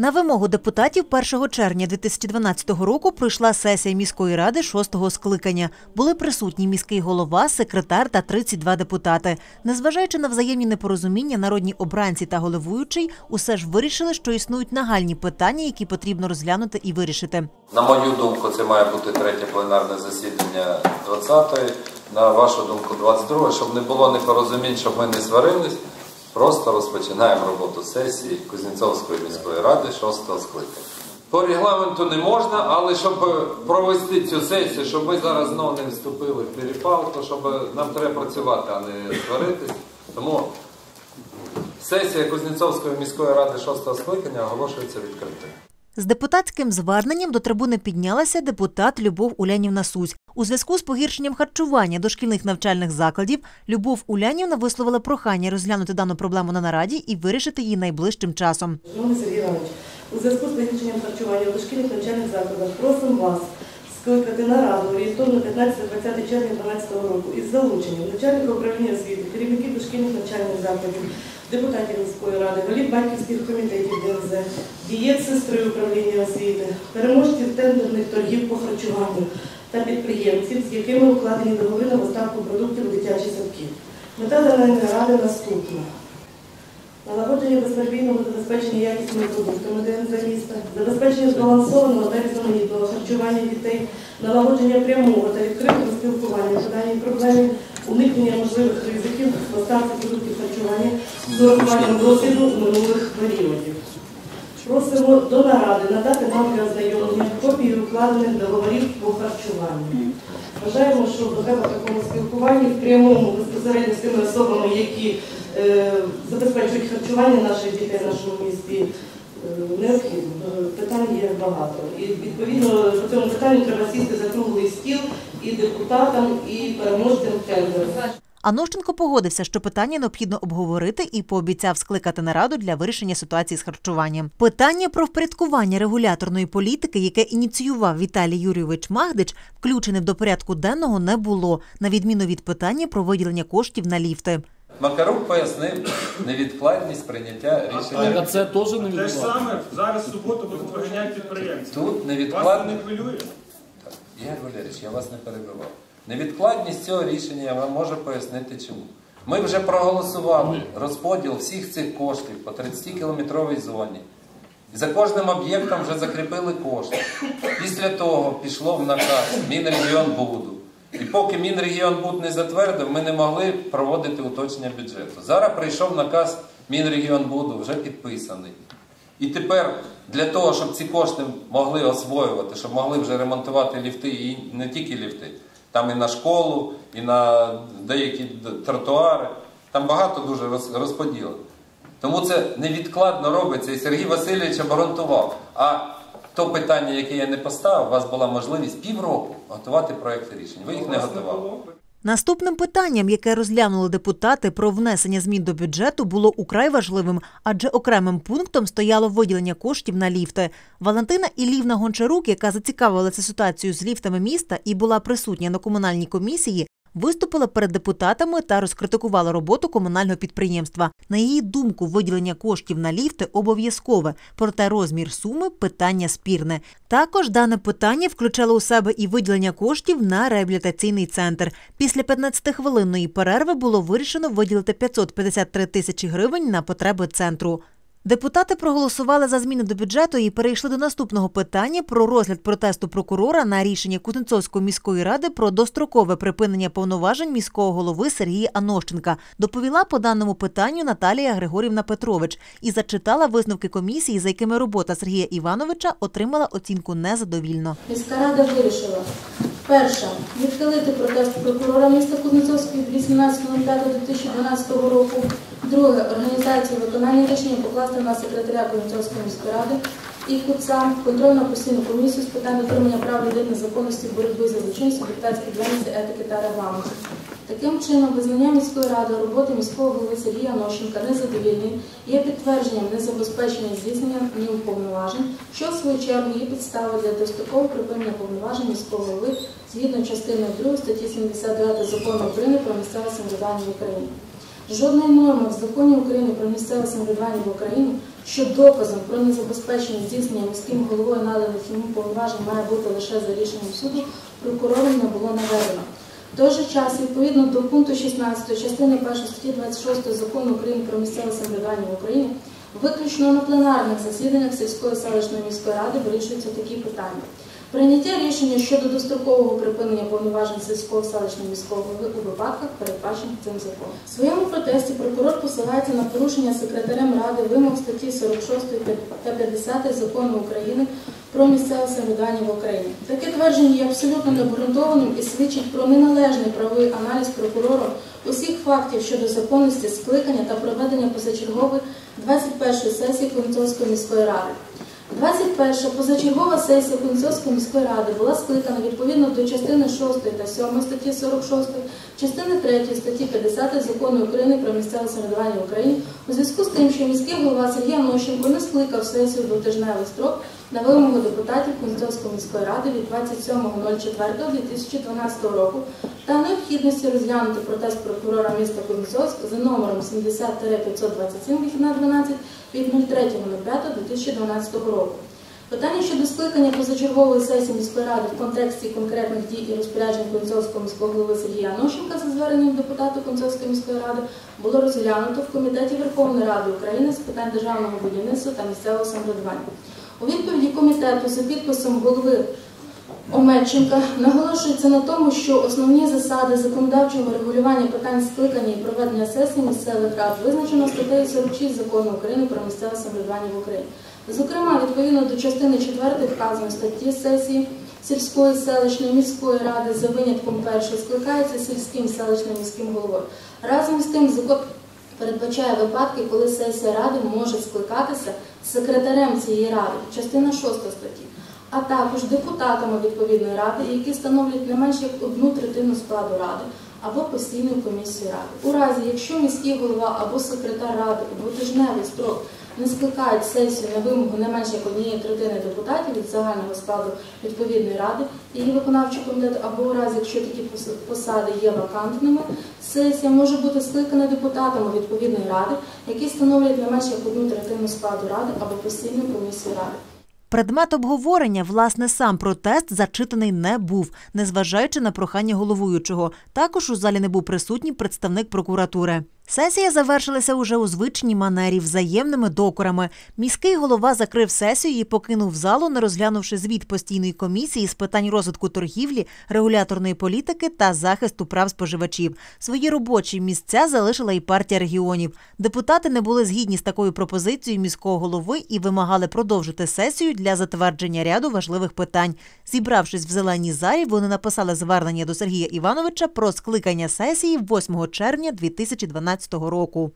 На вимогу депутатів 1 червня 2012 року пройшла сесія міської ради шостого скликання. Були присутні міський голова, секретар та 32 депутати. Незважаючи на взаємні непорозуміння, народні обранці та головуючий усе ж вирішили, що існують нагальні питання, які потрібно розглянути і вирішити. На мою думку, це має бути третє пленарне засідання 20-ї. На вашу думку, 22 щоб не було непорозумінь, щоб ми не сварились. Просто розпочинаємо роботу сесії Кузнєцовської міської ради 6-го скликання. По регламенту не можна, але щоб провести цю сесію, щоб ми зараз знову не вступили в перепалку, щоб нам треба працювати, а не сваритись. Тому сесія Кузнєцовської міської ради 6-го скликання оголошується відкритою. З депутатським зверненням до трибуни піднялася депутат Любов Улянівна Сусь. У зв'язку з погіршенням харчування дошкільних навчальних закладів Любов Улянівна висловила прохання розглянути дану проблему на нараді і вирішити її найближчим часом. Сергій Іванович, у зв'язку з погіршенням харчування у дошкільних навчальних закладах просимо вас скликати нараду орієнтовно 15-20 червня 2012 року із залученням начальника управління освіти, керівників дошкільних навчальних закладів, депутатів міської ради, голів батьківських комітетів ДНЗ, дієт сестри управління освіти, переможців тендерних торгів по харчуванню та підприємців, з якими укладені договори на поставку продуктів у дитячі садки. Мета даної наради наступна. Налагодження безперебійного забезпечення якісними продуктами ДНЗ міста, забезпечення збалансованого та різноманітного харчування дітей, налагодження прямого та відкритого спілкування по даній проблемі, уникнення можливих ризиків поставки продуктів харчування з урахуванням досвіду минулих періодів. Просимо до наради надати нам для ознайомлення укладених договорів по харчуванню. Вважаємо, що потреба в такому спілкуванні в прямому безпосередньо з тими особами, які е, забезпечують харчування наших дітей в нашому місті, е, необхідно. Е, Питань є багато. І відповідно по цьому питанню треба сісти за круглий стіл і депутатам, і переможцям тендеру. Анощенко погодився, що питання необхідно обговорити і пообіцяв скликати нараду для вирішення ситуації з харчуванням. Питання про впорядкування регуляторної політики, яке ініціював Віталій Юрійович Магдич, включене до порядку денного не було, на відміну від питання про виділення коштів на ліфти. Макарук пояснив невідкладність прийняття рішення. А це теж не Те ж саме зараз в суботу будуть виганяти підприємців. Тут Вас це не хвилює? Ігор Валерійович, я вас не перебивав. Невідкладність цього рішення я вам можу пояснити чому. Ми вже проголосували розподіл всіх цих коштів по 30-кілометровій зоні. За кожним об'єктом вже закріпили кошти. Після того пішло в наказ Мінрегіонбуду. І поки Мінрегіонбуд не затвердив, ми не могли проводити уточнення бюджету. Зараз прийшов наказ Мінрегіонбуду, вже підписаний. І тепер для того, щоб ці кошти могли освоювати, щоб могли вже ремонтувати ліфти, і не тільки ліфти, там і на школу, і на деякі тротуари, там багато дуже розподілено. Тому це невідкладно робиться, і Сергій Васильович обґрунтував. А то питання, яке я не поставив, у вас була можливість півроку готувати проекти рішень. Ви їх не готували. Наступним питанням, яке розглянули депутати про внесення змін до бюджету, було украй важливим, адже окремим пунктом стояло виділення коштів на ліфти. Валентина Ілівна Гончарук, яка зацікавилася ситуацією з ліфтами міста і була присутня на комунальній комісії, виступила перед депутатами та розкритикувала роботу комунального підприємства. На її думку, виділення коштів на ліфти обов'язкове, проте розмір суми питання спірне. Також дане питання включало у себе і виділення коштів на реабілітаційний центр. Після 15-хвилинної перерви було вирішено виділити 553 тисячі гривень на потреби центру. Депутати проголосували за зміни до бюджету і перейшли до наступного питання про розгляд протесту прокурора на рішення Кузнецовської міської ради про дострокове припинення повноважень міського голови Сергія Анощенка. Доповіла по даному питанню Наталія Григорівна Петрович і зачитала висновки комісії, за якими робота Сергія Івановича отримала оцінку незадовільно. Міська рада вирішила перше відхилити протест прокурора міста Кузнецовської від 18.05.2012 року. Друге організацію виконання рішення покласти на секретаря Кузнецовської міської ради і КУЦА контрольно постійну комісію з питань дотримання прав людини, законності, боротьби за злочинність, депутатської діяльності, етики та регламенту. Таким чином, визнання міської ради роботи міського голови Сергія Нощенка незадовільним є підтвердженням незабезпечення здійснення ним повноважень, що в свою чергу є підставою для дострокового припинення повноважень міського голови згідно частини 2 статті 79 закону України про місцеве самоврядування в Україні. Жодної норми в законі України про місцеве самоврядування в Україні, що доказом про незабезпечення здійснення міським головою наданих йому повноважень має бути лише за рішенням суду, прокурором не було наведено. В той же час, відповідно до пункту 16 частини 1 статті 26 закону України про місцеве самоврядування в Україні, виключно на пленарних засіданнях сільської селищної міської ради вирішуються такі питання. Прийняття рішення щодо дострокового припинення повноважень сільського селищного міського голови у випадках, передбачених цим законом. В своєму протесті прокурор посилається на порушення секретарем ради вимог статті 46 та 50 закону України про місцеве самоврядування в Україні. Таке твердження є абсолютно необґрунтованим і свідчить про неналежний правовий аналіз прокурором усіх фактів щодо законності скликання та проведення позачергової 21-ї сесії Концовської міської ради. 21 позачергова сесія Кунцовської міської ради була скликана відповідно до частини 6 та 7 статті 46, частини 3 статті 50 закону України про місцеве самоврядування в Україні у зв'язку з тим, що міський голова Сергій Анощенко не скликав сесію двотижневий строк на вимогу депутатів Кунцовської міської ради від 27.04.2012 року та необхідності розглянути протест прокурора міста Кунцовськ за номером 70-527 вихідна 12 від 03.05.2012 року. Питання щодо скликання позачергової сесії міської ради в контексті конкретних дій і розпоряджень Концовського міського голови Сергія Нощенка за зверненням депутата Концовської міської ради було розглянуто в Комітеті Верховної Ради України з питань державного будівництва та місцевого самоврядування. У відповіді комітету за підписом голови Омельченка наголошується на тому, що основні засади законодавчого регулювання питань скликання і проведення сесій місцевих рад визначено статтею 46 закону України про місцеве самоврядування в Україні. Зокрема, відповідно до частини 4 вказаної статті сесії сільської селищної міської ради за винятком першої скликається сільським селищним міським головою. Разом з тим закон передбачає випадки, коли сесія ради може скликатися секретарем цієї ради, частина 6 статті, а також депутатами відповідної ради, які становлять не менше як одну третину складу ради або постійну комісію ради. У разі, якщо міський голова або секретар ради у двотижневий строк не скликають сесію на вимогу не менше як однієї третини депутатів від загального складу відповідної ради її виконавчого комітету, або у разі, якщо такі посади є вакантними, сесія може бути скликана депутатами відповідної ради, які становлять не менше як одну третину складу ради або постійну комісію ради. Предмет обговорення, власне, сам протест зачитаний не був, незважаючи на прохання головуючого. Також у залі не був присутній представник прокуратури. Сесія завершилася уже у звичній манері взаємними докорами. Міський голова закрив сесію і покинув залу, не розглянувши звіт постійної комісії з питань розвитку торгівлі, регуляторної політики та захисту прав споживачів. Свої робочі місця залишила і партія регіонів. Депутати не були згідні з такою пропозицією міського голови і вимагали продовжити сесію для затвердження ряду важливих питань. Зібравшись в зеленій залі, вони написали звернення до Сергія Івановича про скликання сесії 8 червня 2012 року.